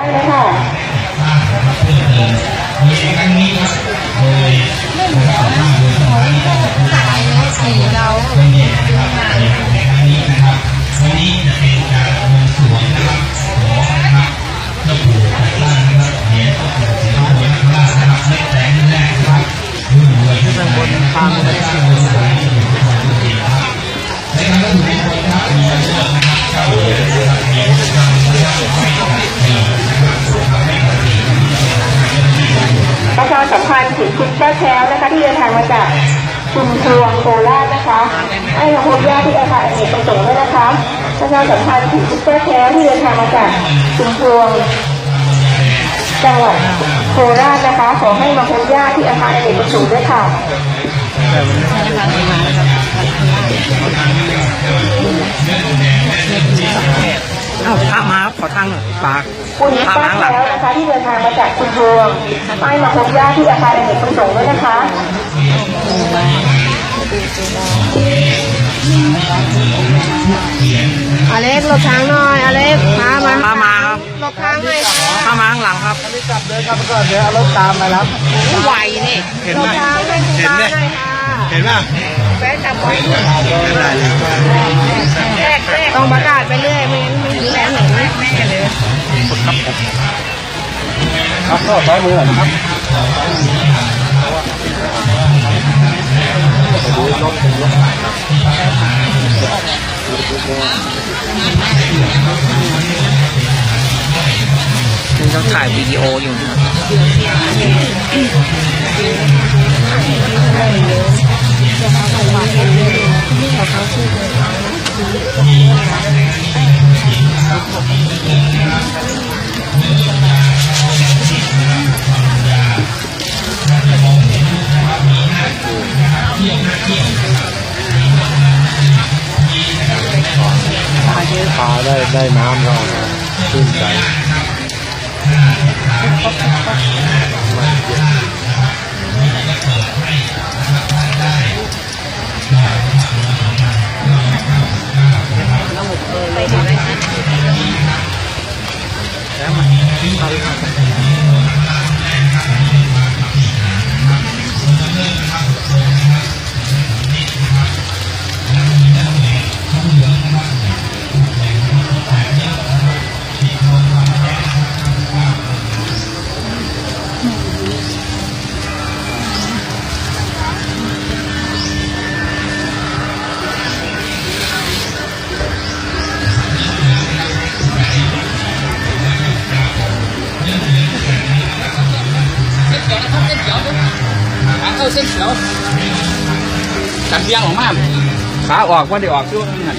ได้เลยค่ะมีครั้งนี้ครับโดยนะครับสามารถโดยสมัยนะครับสีเราเป็นเด็กนะครับวันนี้นะครับวันนี้จะเป็นการบวงสรวงนะครับขอนะครับเจ้าปู่ไตรล่างเหรียญเจ้าปู่ศรีสุโธนคราชนะครับเล็กแสงแรกนะครันรวยขึ้นทางได้สร้างบนสายที่อยู่ที่ความดีครับในการก็ถูกในคนครับมีเลือกนะครับ เดินทางมาจากชุมพวงโคราชนะคะให้มาพบญาติที่อาคารอเนกประสงค์ด้วยนะคะประชาสัมพันธ์ถึงซุปเปอร์แคร์ที่เดินทางมาจากชุมพวงจังหวัดโคราชนะคะ ขอให้มาพบญาติที่อาคารอเนกประสงค์ด้วยค่ะ ปากคุณพระป้ามาข้างหลังแล้วนะคะที่เดินทางมาจากชุมพวงให้มาพบญาติที่อาคารอเนกประสงค์ด้วยนะคะอเล็กหลบทางหน่อยอเล็กพามาพามาครับหลบทางหน่อยค่ะพามาข้างหลังครับไหวนี่เห็นหลไหมบทางให้คุณตาหน่อยค่ะเห็นไหมแวะจับไว้ ครับก็ซ้ายมือหน่อยนะครับนี่ต้องถ่ายวิดีโออยู่นะครับ ปลาได้ได้น้ำก็ชื่นใจ เอาเส้นเขียวจัดเบียงออกมาขาออกว่าได้ออกช่วงนั้น